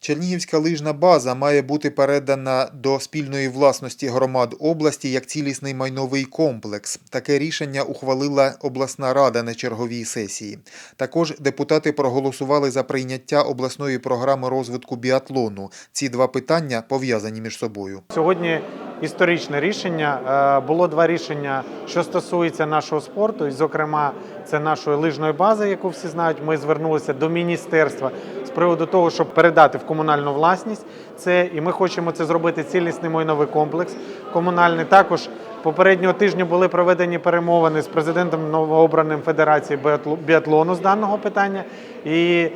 Чернігівська лижна база має бути передана до спільної власності громад області як цілісний майновий комплекс. Таке рішення ухвалила обласна рада на черговій сесії. Також депутати проголосували за прийняття обласної програми розвитку біатлону. Ці два питання пов'язані між собою. Сьогодні історичне рішення. Е, Було два рішення, що стосується нашого спорту, і, зокрема, це нашої лижної бази, яку всі знають. Ми звернулися до міністерства з приводу того, щоб передати в комунальну власність це, і ми хочемо це зробити цілісний майновий комплекс комунальний. Також попереднього тижня були проведені перемовини з президентом новообраним Федерації біатло- біатлону з даного питання. І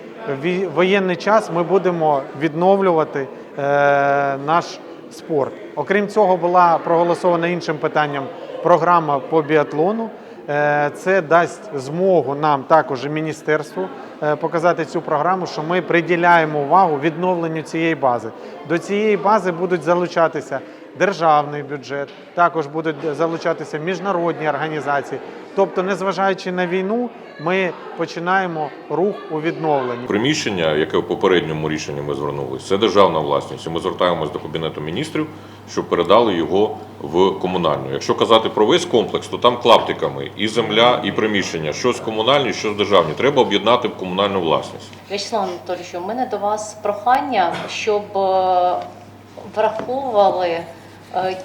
в воєнний час ми будемо відновлювати е, наш спорт. Окрім цього, була проголосована іншим питанням програма по біатлону. Е, Це дасть змогу нам також і міністерству е, показати цю програму, що ми приділяємо увагу відновленню цієї бази. До цієї бази будуть залучатися державний бюджет, також будуть залучатися міжнародні організації. Тобто, незважаючи на війну, ми починаємо рух у відновленні. Приміщення, яке в попередньому рішенні ми звернулися, це державна власність. І Ми звертаємось до Кабінету міністрів, щоб передали його в комунальну. Якщо казати про весь комплекс, то там клаптиками і земля, і приміщення, щось комунальні, щось державні. Треба об'єднати в комунальну власність. Вячеслав Анатолійович, у мене до вас прохання, щоб е, враховували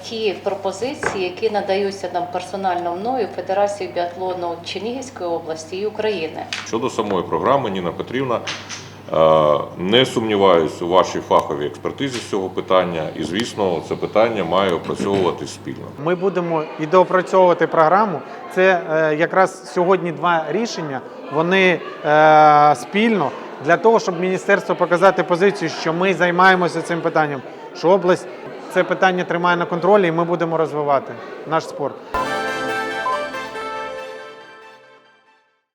ті пропозиції, які надаються нам персонально мною Федерації біатлону Чернігівської області і України. Щодо самої програми, Ніна Петрівна, е, не сумніваюся у вашій фаховій експертизі з цього питання, і звісно, це питання має опрацьовуватись спільно. Ми будемо і доопрацьовувати програму. Це е, якраз сьогодні два рішення. Вони е, спільно для того, щоб міністерство показати позицію, що ми займаємося цим питанням, що область це питання тримає на контролі, і ми будемо розвивати наш спорт.